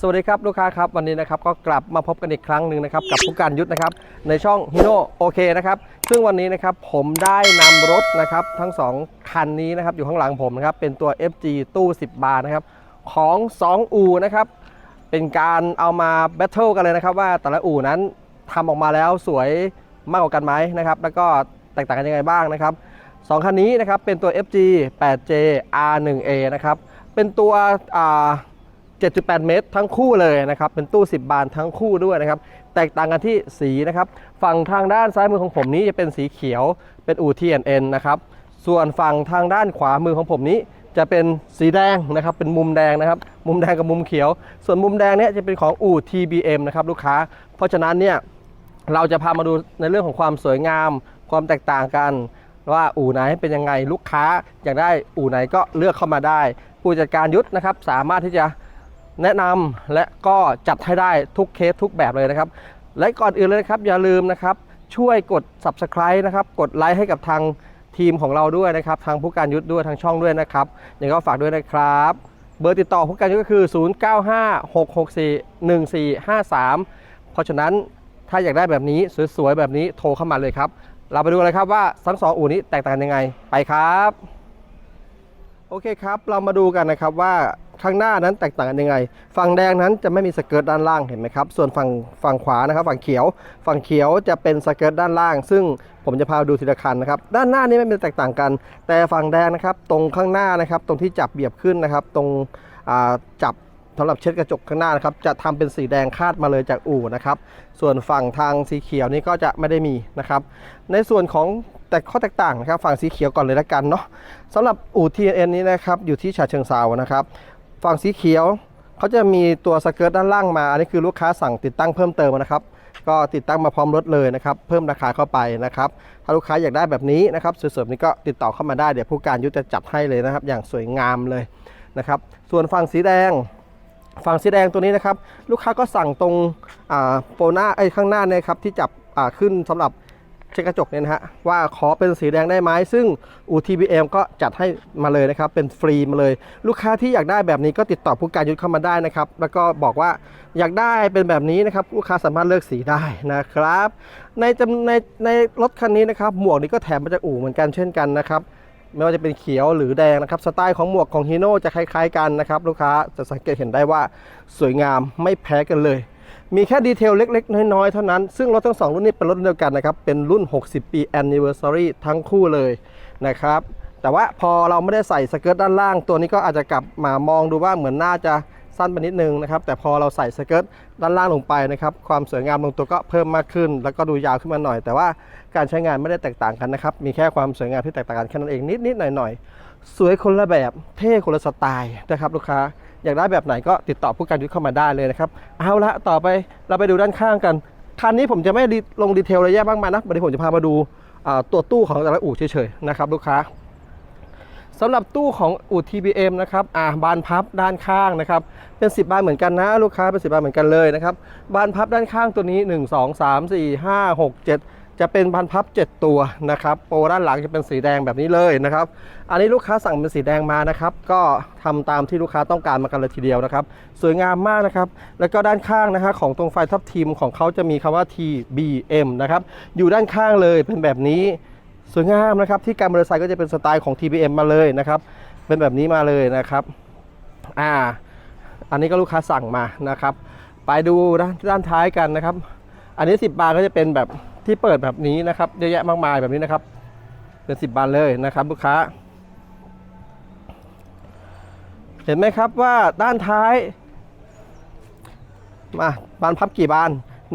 สวัสดีครับลูกค้าครับวันนี้นะครับก็กลับมาพบกันอีกครั้งหนึ่งนะครับกับผู้การยุทธนะครับในช่องฮิโนโอเคนะครับซึ่งวันนี้นะครับผมได้นำรถนะครับทั้ง 2 คันนี้นะครับอยู่ข้างหลังผมนะครับเป็นตัว FG ตู้ 10 บาทนะครับของ 2 อู่นะครับเป็นการเอามาแบทเทิลกันเลยนะครับว่าแต่ละอู่นั้นทำออกมาแล้วสวยมากกว่ากันไหมนะครับแล้วก็แตกต่างกันยังไงบ้างนะครับสองคันนี้นะครับเป็นตัว FG 8J R1A นะครับเป็นตัวอ่า 7.8 เมตร ทั้งคู่เลยนะครับเป็นตู้ 10 บานทั้งคู่ด้วยนะครับแตกต่างกันที่สีนะครับฝั่งทางด้านซ้ายมือของผมนี้จะเป็นสีเขียวเป็นอู่ TNN นะครับส่วนฝั่งทางด้านขวามือของผมนี้จะเป็นสีแดงนะครับเป็นมุมแดงนะครับมุมแดงกับมุมเขียว ส่วนมุมแดงเนี่ยจะเป็นของอู่ TBM นะครับลูกค้า เพราะฉะนั้นเนี่ยเราจะพามาดูในเรื่องของความสวยงาม ความแตกต่างกันว่าอู่ไหนเป็นยังไงลูกค้าอยากได้อู่ไหนก็เลือกเข้ามาได้ ผู้จัดการยุทธนะครับสามารถที่จะ แนะนำและก็จัดให้ได้ทุกเคสทุกแบบเลยนะครับ และก่อนอื่นเลยนะครับ อย่าลืมนะครับ ช่วยกด subscribe นะครับ กดไลค์ให้กับทางทีมของเราด้วยนะครับ ทางผู้การยุทธด้วยทางช่องด้วยนะครับยังไงก็ฝากด้วยนะครับ เบอร์ติดต่อผู้การยุทธก็คือ 0956641453 เพราะฉะนั้นถ้าอยากได้แบบนี้สวยๆแบบนี้โทรเข้ามาเลยครับ เราไปดูกันเลยครับว่าทั้งสองอู่นี้แตกต่างยังไงไปครับ โอเคครับ เรามาดูกันนะครับว่า ข้างหน้านั้นแตกต่างกันยังไง ฝั่งแดงนั้นจะไม่มีสเกิร์ตด้านล่างเห็นไหมครับ ส่วนฝั่งฝั่งขวานะครับ ฝั่งเขียว ฝั่งเขียวจะเป็นสเกิร์ตด้านล่าง ซึ่งผมจะพาดูทีละคันนะครับ ด้านหน้านี้ไม่มีแตกต่างกัน แต่ฝั่งแดงนะครับ ตรงข้างหน้านะครับ ตรงที่จับเบียบขึ้นนะครับ ตรงจับสำหรับเช็ดกระจกข้างหน้านะครับ จะทำเป็นสีแดงคาดมาเลยจากอู่นะครับ ส่วนฝั่งทางสีเขียวนี่ก็จะไม่ได้มีนะครับ ในส่วนของแต่ข้อแตกต่างนะครับ ฝั่งสีเขียวก่อนเลยละกันเนาะสำหรับอู่ TNN นี้นะครับ อยู่ที่ฉะเชิงเซานะครับ ฝั่งสีเขียวเขาจะมีตัวสเกิร์ตด้านล่างมา อันนี้คือลูกค้าสั่งติดตั้งเพิ่มเติมนะครับ ก็ติดตั้งมาพร้อมรถเลยนะครับ เพิ่มราคาเข้าไปนะครับ ถ้าลูกค้าอยากได้แบบนี้นะครับสวยๆนี้ก็ติดต่อเข้ามาได้ เดี๋ยวผู้การยุทธจะจัดให้เลยนะครับ อย่างสวยงามเลยนะครับ ส่วนฝั่งสีแดง ฝั่งสีแดงตัวนี้นะครับ ลูกค้าก็สั่งตรงอ่าโปรหน้าไอ้ข้างหน้าเนี่ยครับที่จับอ่าขึ้นสำหรับ เช็ดกระจกเนี่ยนะฮะว่าขอเป็นสีแดงได้ไหมซึ่งอู TBM ก็จัดให้มาเลยนะครับ เป็นฟรีมาเลย ลูกค้าที่อยากได้แบบนี้ก็ติดต่อผู้การยุทธเข้ามาได้นะครับ แล้วก็บอกว่าอยากได้เป็นแบบนี้นะครับ ลูกค้าสามารถเลือกสีได้นะครับ ในจำในในรถคันนี้นะครับ หมวกนี้ก็แถมมาจากอู่เหมือนกันเช่นกันนะครับไม่ว่าจะเป็นเขียวหรือแดงนะครับ สไตล์ของหมวกของฮีโน่จะคล้ายๆกันนะครับ ลูกค้าจะสังเกตเห็นได้ว่าสวยงามไม่แพ้กันเลย มีแค่ดีเทลเล็ก ๆ น้อย ๆ เท่านั้น ซึ่งรถทั้งสองรุ่นนี้เป็นรถเดียวกันนะครับ เป็นรุ่น 60 ปี anniversary ทั้งคู่เลยนะครับ แต่ว่าพอเราไม่ได้ใส่สเกิร์ตด้านล่าง ตัวนี้ก็อาจจะกลับมามองดูว่าเหมือนน่าจะสั้นไปนิดนึงนะครับ แต่พอเราใส่สเกิร์ตด้านล่างลงไปนะครับ ความสวยงามลงตัวก็เพิ่มมากขึ้น แล้วก็ดูยาวขึ้นมาหน่อย แต่ว่าการใช้งานไม่ได้แตกต่างกันนะครับ มีแค่ความสวยงามที่แตกต่างกันแค่นั้นเองนิดๆหน่อยๆ สวยคนละแบบ เท่คนละสไตล์นะครับลูกค้า อยากได้แบบไหนก็ติดต่อผู้การยุทธเข้ามาได้เลยนะครับ เอาละต่อไปเราไปดูด้านข้างกัน คันนี้ผมจะไม่ลงดีเทลอะไรแยะมากมายนะวันนี้ผมจะพามาดูตัวตู้ของแต่ละอู่เฉยๆนะครับลูกค้าสำหรับตู้ของอู่ TBM นะครับอ่าบานพับด้านข้างนะครับ เป็น 10 บานเหมือนกันนะ ลูกค้าเป็น 10 บานเหมือนกันเลยนะครับ บานพับด้านข้างตัวนี้ 1 2 3 4 5 6 7 จะเป็นบานพับ 7 ตัวนะครับโปรด้านหลังจะเป็นสีแดงแบบนี้เลยนะครับ อันนี้ลูกค้าสั่งเป็นสีแดงมานะครับ ก็ทำตามที่ลูกค้าต้องการมากันเลยทีเดียวนะครับ สวยงามมากนะครับ แล้วก็ด้านข้างนะฮะของตรงไฟทับทีมของเขาจะมีคำว่า TBM นะครับ อยู่ด้านข้างเลยเป็นแบบนี้สวยงามนะครับที่การมอเตอร์ไซค์ก็จะเป็นสไตล์ของ TBM มาเลยนะครับ เป็นแบบนี้มาเลยนะครับอ่าอันนี้ก็ลูกค้าสั่งมานะครับ ไปดูด้านด้านท้ายกันนะครับ อันนี้ 10 บานก็จะเป็นแบบ ที่เปิดแบบนี้นะครับเยอะแยะมากมายแบบนี้นะครับเป็น10บานเลยนะครับ ลูกค้า เห็นไหมครับว่าด้านท้าย มาบานพับกี่บาน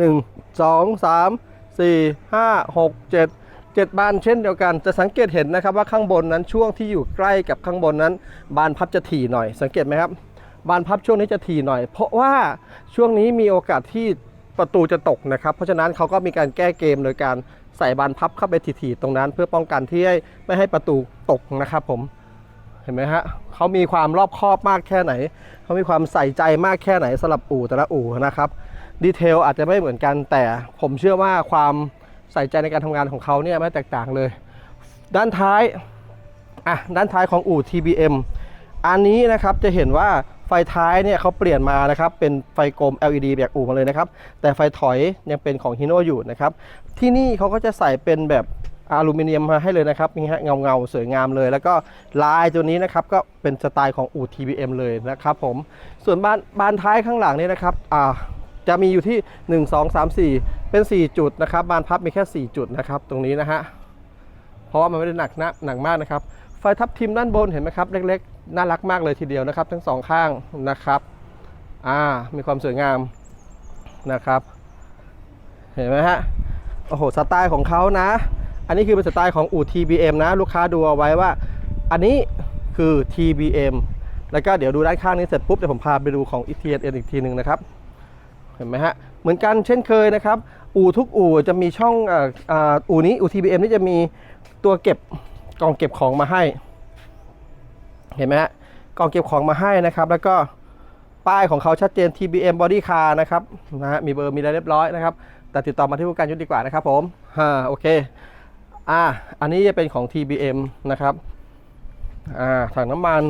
1 2 3 4 5 6 7 7บานเช่นเดียวกันจะสังเกตเห็นนะครับว่าข้างบนนั้นช่วงที่อยู่ใกล้กับข้างบนนั้น บานพับจะถี่หน่อย สังเกตไหมครับ บานพับช่วงนี้จะถี่หน่อย เพราะว่าช่วงนี้มีโอกาสที่ ประตูจะตกนะครับ เพราะฉะนั้นเขาก็มีการแก้เกมโดยการใส่บานพับเข้าไปถี่ๆตรงนั้น เพื่อป้องกันที่ให้ไม่ให้ประตูตกนะครับ ผมเห็นไหมฮะเขามีความรอบคอบมากแค่ไหน เขามีความใส่ใจมากแค่ไหนสำหรับอู่แต่ละอู่นะครับดีเทลอาจจะไม่เหมือนกันแต่ผมเชื่อว่าความใส่ใจในการทำงานของเขาเนี่ยไม่แตกต่างเลย ด้านท้ายอะด้านท้ายของอู่ TBM อันนี้นะครับจะเห็นว่า ฟท้ายเนี่ยเขาเปลี่ยนมานะครับเป็นไฟกลม LED แบบอู่มาเลยนะครับ แต่ไฟถอยยังเป็นของฮิโนอยู่นะครับ ที่นี่เขาก็จะใส่เป็นแบบอลูมิเนียมมาให้เลยนะครับนี่ฮะเงาเงาๆสวยงามเลย แล้วก็ลายตัวนี้นะครับก็เป็นสไตล์ของอู่ TBM เลยนะครับผมส่วนบานบานท้ายข้างหลังนี่นะครับอ่าจะมีอยู่ที่ 1 2 3 4 เป็น 4 จุดนะครับบานพับมีแค่ 4 จุดนะครับตรงนี้นะฮะเพราะว่ามันไม่ได้หนักนักหนักมากนะครับไฟทับทิมด้านบนเห็นไหมครับเล็กๆ น่ารักมากเลยทีเดียวนะครับ ทั้งสองข้างนะครับอ่ามีความสวยงามนะครับ เห็นไหมฮะโอ้โหสไตล์ของเขานะ อันนี้คือเป็นสไตล์ของอู่ TBM นะ ลูกค้าดูเอาไว้ว่า อันนี้คือ TBM แล้วก็เดี๋ยวดูด้านข้างนี้เสร็จปุ๊บเดี๋ยวผมพาไปดูของ ETN อีกทีหนึ่งนะครับ เห็นไหมฮะ เหมือนกันเช่นเคยนะครับ อู่ทุกอู่จะมีช่องอ่าอู่นี้อู่ TBM นี่จะมีตัวเก็บกล่องเก็บของมาให้ เห็นไหมฮะกล่องเก็บของมาให้นะครับ แล้วก็ป้ายของเขาชัดเจน TBM Body Car นะครับนะฮะมีเบอร์มีอะไรเรียบร้อยนะครับ แต่ติดต่อมาที่ผู้การยุทธดีกว่านะครับผมฮ่าโอเคอ่าอันนี้จะเป็นของ TBM นะครับอ่าถังน้ำมัน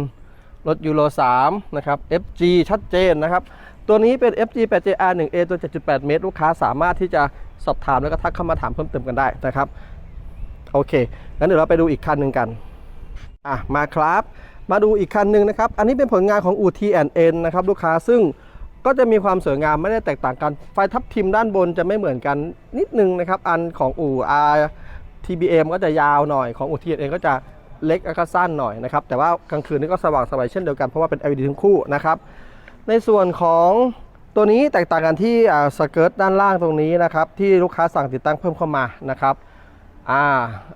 รถยูโร3นะครับ FG ชัดเจนนะครับ ตัวนี้เป็น FG 8JR 1A ตัว 7.8 เมตร ลูกค้าสามารถที่จะสอบถามแล้วก็ทักเข้ามาถามเพิ่มเติมกันได้นะครับ โอเค งั้นเดี๋ยวเราไปดูอีกคันหนึ่งกัน อะ มาครับ มาดูอีกคันหนึ่งนะครับ อันนี้เป็นผลงานของอู T&N นะครับลูกค้าซึ่งก็จะมีความสวยงามไม่ได้แตกต่างกัน ไฟทับทิมด้านบนจะไม่เหมือนกันนิดนึงนะครับ อันของอู่ R TBM ก็จะยาวหน่อยของอู T&N ก็จะเล็กแล้วก็สั้นหน่อยนะครับ แต่ว่ากลางคืนนี่ก็สว่างสบายเช่นเดียวกันเพราะว่าเป็น LED ทั้งคู่นะครับ ในส่วนของตัวนี้แตกต่างกันที่สเกิร์ตด้านล่างตรงนี้นะครับ ที่ลูกค้าสั่งติดตั้งเพิ่มเข้ามานะครับ อ่า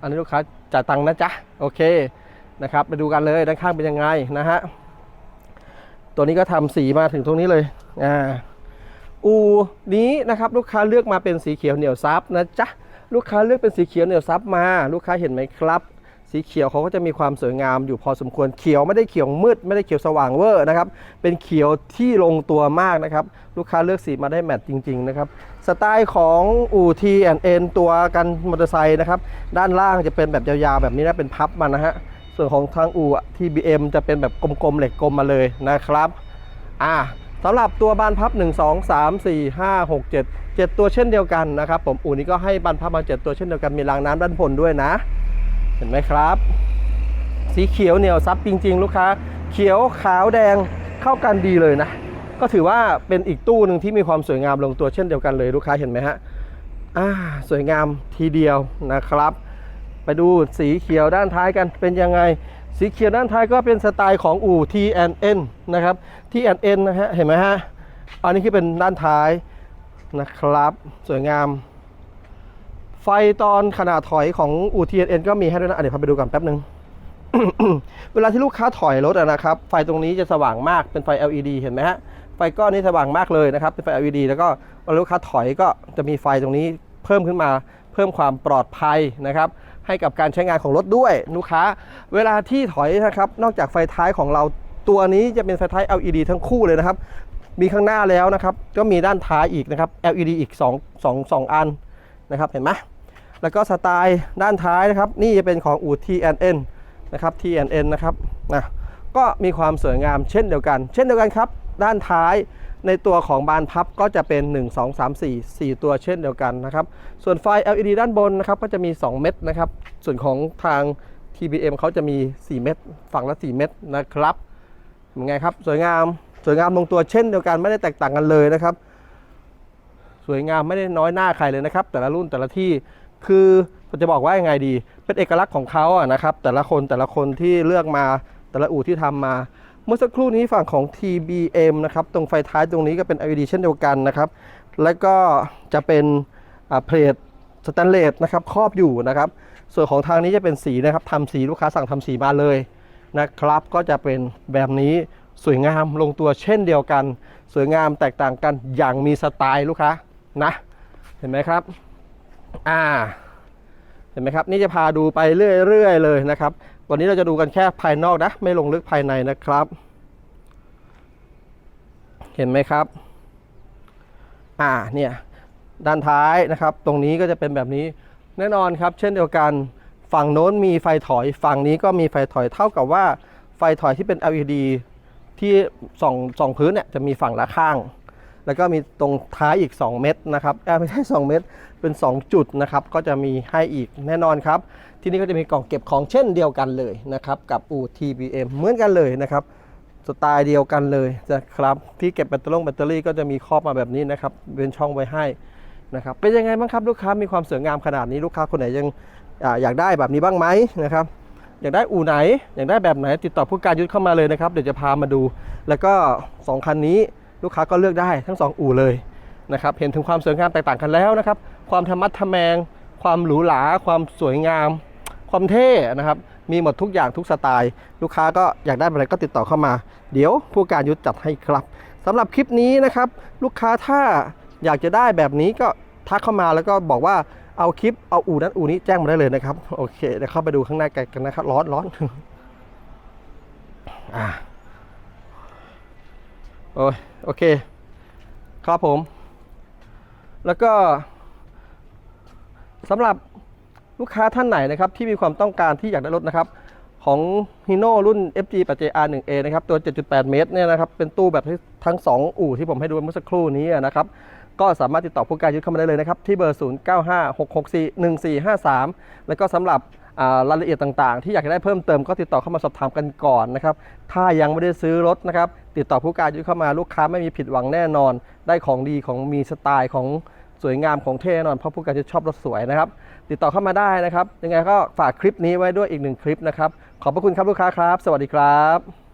อันนี้ลูกค้าจ่ายตังค์นะจ๊ะ โอเค นะครับไปดูกันเลยด้านข้างเป็นยังไงนะฮะตัวนี้ก็ทำสีมาถึงตรงนี้เลยอ่าอูนี้นะครับลูกค้าเลือกมาเป็นสีเขียวเหนียวซับนะจ๊ะลูกค้าเลือกเป็นสีเขียวเหนียวซับมา ลูกค้าเห็นไหมครับ สีเขียวเขาก็จะมีความสวยงามอยู่พอสมควรเขียวไม่ได้เขียวมืด ไม่ได้เขียวสว่างเวอร์นะครับเป็นเขียวที่ลงตัวมากนะครับลูกค้าเลือกสีมาได้แมทจริง ๆ นะครับสไตล์ของอู่ T&N ตัวกันมอเตอร์ไซค์นะครับด้านล่างจะเป็นแบบยาวๆแบบนี้นะเป็นพับมานะฮะ ส่วนของทางอู่ TBM จะเป็นแบบกลมๆเหล็กกลมมาเลยนะครับอ่าสำหรับตัวบานพับ 1 2 3 4 5 6 7 7 ตัวเช่นเดียวกันนะครับ ผมอู่นี้ก็ให้บานพับมา 7 ตัวเช่นเดียวกันมีรางน้ำด้านบนด้วยนะ เห็นไหมครับ สีเขียวเหนียวซับจริง ๆ ลูกค้า เขียวขาวแดงเข้ากันดีเลยนะ ก็ถือว่าเป็นอีกตู้หนึ่งที่มีความสวยงามลงตัวเช่นเดียวกันเลยลูกค้าเห็นไหมฮะอ่าสวยงามทีเดียวนะครับ ไปดูสีเขียวด้านท้ายกันเป็นยังไง สีเขียวด้านท้ายก็เป็นสไตล์ของอู่ T&N นะครับ T&N นะฮะเห็นไหมฮะอันนี้คือเป็นด้านท้ายนะครับ สวยงาม ไฟตอนขนาดถอยของอู่ T&N ก็มีให้ด้วยนะเดี๋ยวพาไปดูกันแป๊บนึงเวลาที่ลูกค้าถอยรถนะครับ ไฟตรงนี้จะสว่างมากเป็นไฟ LED เห็นไหมฮะไฟก้อนนี้สว่างมากเลยนะครับ เป็นไฟ LED แล้วก็เวลาลูกค้าถอยก็จะมีไฟตรงนี้เพิ่มขึ้นมา เพิ่มความปลอดภัยนะครับ ให้กับการใช้งานของรถด้วยลูกค้า เวลาที่ถอยนะครับนอกจากไฟท้ายของเราตัวนี้จะเป็นไฟท้าย LED ทั้งคู่เลยนะครับ มีข้างหน้าแล้วนะครับ ก็มีด้านท้ายอีกนะครับ LED อีก 2 2 2 อันนะครับ เห็นไหมแล้วก็สไตล์ด้านท้ายนะครับ นี่จะเป็นของอู่ T&N นะครับ TNN นะครับนะก็มีความสวยงามเช่นเดียวกัน เช่นเดียวกันครับ ด้านท้าย ในตัวของบานพับก็จะเป็น 1 2 3 4 4 ตัวเช่นเดียวกันนะครับ ส่วนไฟ LED ด้านบนนะครับก็จะมี 2 เม็ดนะครับ ส่วนของทาง TBM เขาจะมี 4 เม็ดฝั่งละ 4 เม็ดนะครับเป็นไงครับ สวยงาม สวยงามลงตัวเช่นเดียวกันไม่ได้แตกต่างกันเลยนะครับ สวยงามไม่ได้น้อยหน้าใครเลยนะครับ แต่ละรุ่นแต่ละที่คือผมจะบอกว่ายังไงดี เป็นเอกลักษณ์ของเขาอะนะครับ แต่ละคนแต่ละคนที่เลือกมาแต่ละอู่ที่ทำมา เมื่อสักครู่นี้ฝั่งของ TBM นะครับ ตรงไฟท้ายตรงนี้ก็เป็น LED เช่นเดียวกันนะครับ แล้วก็จะเป็นเพลทสแตนเลสนะครับครอบอยู่นะครับ ส่วนของทางนี้จะเป็นสีนะครับทำสีลูกค้าสั่งทำสีมาเลยนะครับ ก็จะเป็นแบบนี้สวยงามลงตัวเช่นเดียวกัน สวยงามแตกต่างกันอย่างมีสไตล์ลูกค้านะเห็นไหมครับอ่าเห็นไหมครับ นี่จะพาดูไปเรื่อยๆเลยนะครับ วันนี้เราจะดูกันแค่ภายนอกนะ ไม่ลงลึกภายในนะครับ เห็นไหมครับ อ่าเนี่ยด้านท้ายนะครับ ตรงนี้ก็จะเป็นแบบนี้แน่นอนครับ เช่นเดียวกันฝั่งโน้นมีไฟถอย ฝั่งนี้ก็มีไฟถอยเท่ากับว่าไฟถอยที่เป็น LED ที่ส่องส่องพื้นเนี่ยจะมีฝั่งละข้าง แล้วก็มีตรงท้ายอีก 2 เม็ดนะครับไม่ใช่2เม็ดเป็น 2 จุดนะครับก็จะมีให้อีกแน่นอนครับ ที่นี่ก็จะมีกล่องเก็บของเช่นเดียวกันเลยนะครับกับอู TBM เหมือนกันเลยนะครับสไตล์เดียวกันเลยนะครับที่เก็บแบตเตอรี่แบตเตอรี่ก็จะมีครอบมาแบบนี้นะครับเป็นช่องไว้ให้นะครับเป็นยังไงบ้างครับลูกค้ามีความสวยงามขนาดนี้ลูกค้าคนไหนยังออยากได้แบบนี้บ้างไหมนะครับอยากได้อู่ไหน อยากได้แบบไหนติดต่อผู้การยุทธเข้ามาเลยนะครับ เดี๋ยวจะพามาดู แล้วก็ 2 คันนี้ ลูกค้าก็เลือกได้ทั้ง 2 อู่เลยนะครับเห็นถึงความสวยงามแตกต่างกันแล้วนะครับ ความธรรมัดทแมง ความหรูหราความสวยงาม ความเท่นะครับมีหมดทุกอย่างทุกสไตล์ ลูกค้าก็อยากได้อะไรก็ติดต่อเข้ามา เดี๋ยวผู้การยุทธจัดให้ครับสำหรับคลิปนี้นะครับ ลูกค้าถ้าอยากจะได้แบบนี้ก็ทักเข้ามาแล้วก็บอกว่าเอาคลิปเอาอู่นั้นอู่นี้แจ้งมาได้เลยนะครับ โอเคเดี๋ยวเข้าไปดูข้างในกันนะครับ ร้อนร้อนอ่า โอ้ยโอเค ครับผม แล้วก็สำหรับลูกค้าท่านไหนนะครับ ที่มีความต้องการที่อยากได้รถนะครับ ของ Hino รุ่น FG 8 JR 1A นะครับ ตัว 7.8 เมตรเนี่ยนะครับ เป็นตู้แบบทั้ง 2 อู่ที่ผมให้ดูเมื่อสักครู่นี้นะครับ ก็สามารถติดต่อผู้การยึดเข้ามาได้เลยนะครับ ที่เบอร์ 0956641453 แล้วก็สำหรับรายละเอียดต่างๆ ที่อยากจะได้เพิ่มเติมก็ติดต่อเข้ามาสอบถามกันก่อนนะครับ ถ้ายังไม่ได้ซื้อรถนะครับ ติดต่อผู้การยึดเข้ามาลูกค้าไม่มีผิดหวังแน่นอน ได้ของดีของมีสไตล์ของสวยงามของเท่แน่นอนเพราะผู้การยึดชอบรถสวยนะครับ ติดต่อเข้ามาได้นะครับ ยังไงก็ฝากคลิปนี้ไว้ด้วยอีกหนึ่งคลิปนะครับ ขอบพระคุณครับลูกค้าครับ สวัสดีครับ